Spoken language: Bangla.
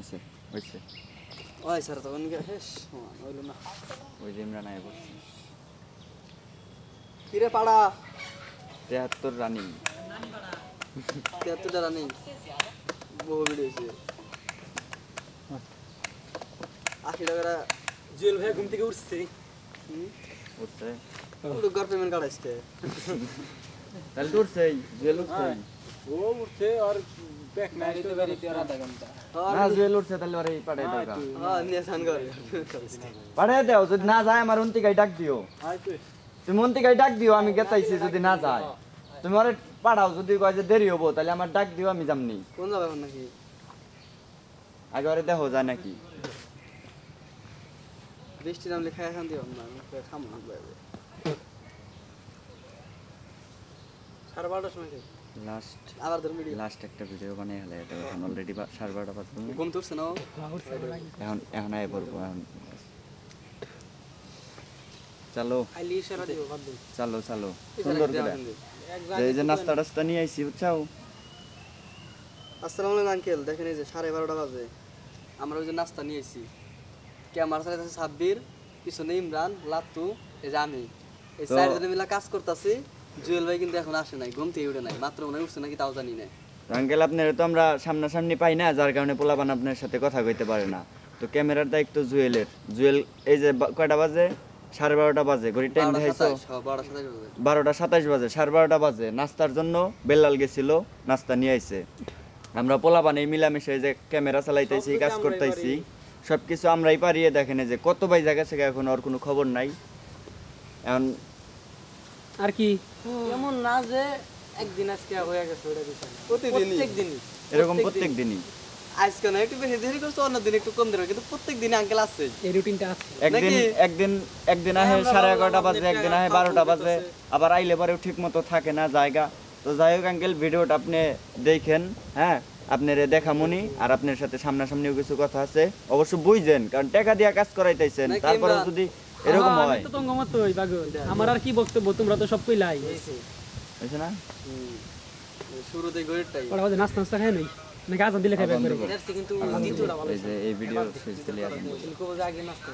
হয়েছে হয়েছে ওই স্যার তখন গিয়ে হেস সমান না। ওই যে ইমরান আয় বলছে কিরে পাড়া? তেহাত্তর রানিং। তিয়াত্তর টাকা নেই বহু ভিড় হয়েছে। আশি টাকা জুয়েল ভাই ঘুম থেকে উঠছে। উঠছে। পুরো ঘর পেমেন্ট কাটাইছে। তাহলে তো উঠছেই জুয়েল উঠছেই। ও উঠছে আর ব্যাক ম্যাচ তো বেরিয়ে আর আধা ঘণ্টা। না জুয়েল উঠছে তাহলে ওরে পাঠাই দাও হ্যাঁ নিয়ে স্নান করে। পাঠাই দাও যদি না যায় আমার অন্তিকাই ডাক দিও। ডাক আমি গেতাইছি যদি না যায়। তুমি ওরে পাঠাও যদি কয় যে দেরি হব তাহলে আমার ডাক দিও আমি যামনি। কোন যাবে নাকি? আগে ওরে দেখো যায় নাকি? বৃষ্টি নামলে খাই খান দিও না খাম না বাইরে সাড়ে বারোটার সময় লাস্ট আবার ধর মিডিয়া লাস্ট একটা ভিডিও বানাই হলে এটা এখন অলরেডি সাড়ে বারোটা বাজে। ঘুম তুলছে না এখন এখন আয় পড়ব এখন। চলো। আইলি ইশারা দিও বাদ দিও চলো চলো। এই সুন্দর করে। যে এই যে নাস্তা টাস্তা নিয়ে আইছি বুঝছাও? আসসালামু আলাইকুম আঙ্কেল। দেখেন এই যে সাড়ে বারোটা বাজে। আমরা ওই যে নাস্তা নিয়ে এসেছি ক্যামেরা চালাইতেছে সাব্বির পিছনে ইমরান লাত্তু এই যে আমি। এই চারজনে মিলে কাজ করতেছি। জুয়েল ভাই কিন্তু এখন আসে নাই ঘুম থেকে উঠে নাই মাত্র মনে উঠছে নাকি তাও জানি না আঙ্কেল আপনার তো আমরা সামনাসামনি পাই না যার কারণে পোলাপান আপনার সাথে কথা কইতে পারে না। তো ক্যামেরার দায়িত্ব জুয়েলের। জুয়েল এই যে কয়টা বাজে? সাড়ে বারোটা বাজে ঘড়ি টাইম দেখাইছো? হ্যাঁ, বারোটা সাতাশ বাজে। সাড়ে বারোটা বাজে। নাস্তার জন্য বেল্লাল গেছিল নাস্তা নিয়ে আইছে। আমরা পোলাপান এই মিলামিশে যে ক্যামেরা চালাইতেছি কাজ করতেছি। সব কিছু আমরাই পারিয়ে দেখেন যে কত বাই জায়গা থেকে এখন ওর কোনো খবর নাই। এখন আর কি? এমন না যে একদিন আজকে হয়ে গেছে ওটা বিষয় প্রতিদিনই। প্রত্যেকদিনই এরকম প্রত্যেক দিনই আজকে না একটু বেশি দেরি করছে অন্য দিন একটু কম দেরি কিন্তু প্রত্যেক দিনে আঙ্কেল আসছে। এই রুটিনটা আছে একদিন একদিন একদিন আহে সাড়ে এগারোটা বাজে একদিন আহে বারোটা বাজে আবার আইলে পরেও ঠিক মতো থাকে না জায়গা। তো যাই হোক আঙ্কেল ভিডিওটা আপনি দেখেন হ্যাঁ? আপনার দেখা মনি আর আপনার সাথে সামনাসামনিও কিছু কথা আছে। অবশ্য বুঝছেন কারণ টাকা দিয়া কাজ করাইতেছেন। তারপরে যদি এরকম আমার- হয়। তো তোমার মতোই পাগল আমার আর কি বক্তব্য? তোমরা তো সব কইলাই। বুঝছে না। শুরুতে গরিবটাই ওরা বাজে নাস্তা নাস্তা খায় নাই নাকি আজান দিলে খাইবে একবারে? কিন্তু এই ভিডিও শেষ দিলে নাস্তা